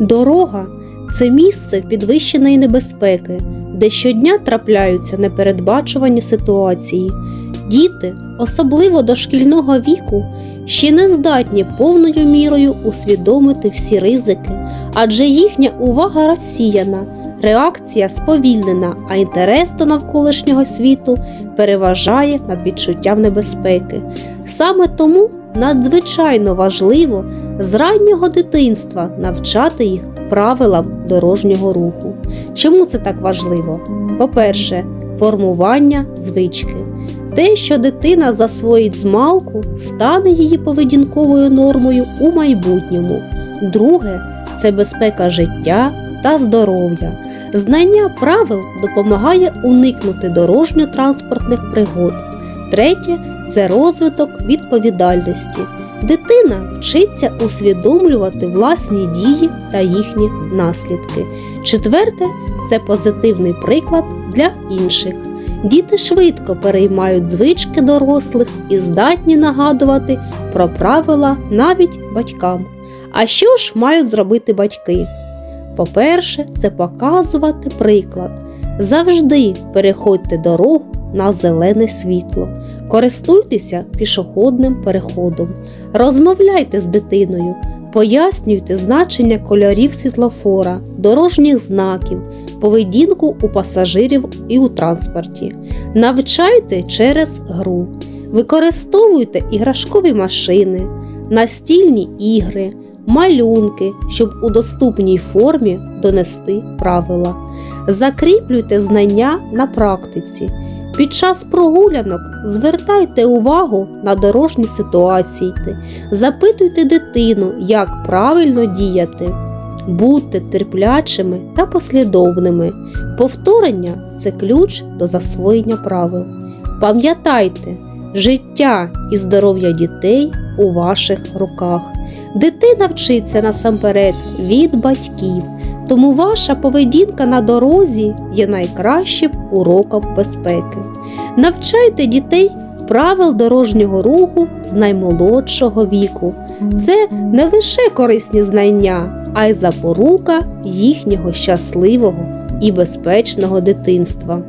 Дорога це місце підвищеної небезпеки, де щодня трапляються непередбачувані ситуації. Діти, особливо дошкільного віку, ще не здатні повною мірою усвідомити всі ризики, адже їхня увага розсіяна, реакція сповільнена, а інтерес до навколишнього світу переважає над відчуттям небезпеки. Саме тому надзвичайно важливо з раннього дитинства навчати їх правилам дорожнього руху. Чому це так важливо? По-перше, формування звички. Те, що дитина засвоїть з малку, стане її поведінковою нормою у майбутньому. Друге це безпека життя та здоров'я. Знання правил допомагає уникнути дорожньо-транспортних пригод. Третє це розвиток відповідальності. Дитина вчиться усвідомлювати власні дії та їхні наслідки. Четверте це позитивний приклад для інших. Діти швидко переймають звички дорослих і здатні нагадувати про правила навіть батькам. А що ж мають зробити батьки? По-перше, це показувати приклад. Завжди переходьте дорогу на зелене світло, користуйтеся пішохідним переходом, розмовляйте з дитиною, пояснюйте значення кольорів світлофора, дорожніх знаків, поведінку у пасажирів і у транспорті, навчайте через гру, використовуйте іграшкові машини, настільні ігри, малюнки, щоб у доступній формі донести правила. Закріплюйте знання на практиці. Під час прогулянок звертайте увагу на дорожні ситуації, запитуйте дитину, як правильно діяти. Будьте терплячими та послідовними. Повторення це ключ до засвоєння правил. Пам'ятайте, життя і здоров'я дітей у ваших руках. Дитина вчиться насамперед від батьків, тому ваша поведінка на дорозі є найкращим уроком безпеки. Навчайте дітей правил дорожнього руху з наймолодшого віку. Це не лише корисні знання, а й запорука їхнього щасливого і безпечного дитинства.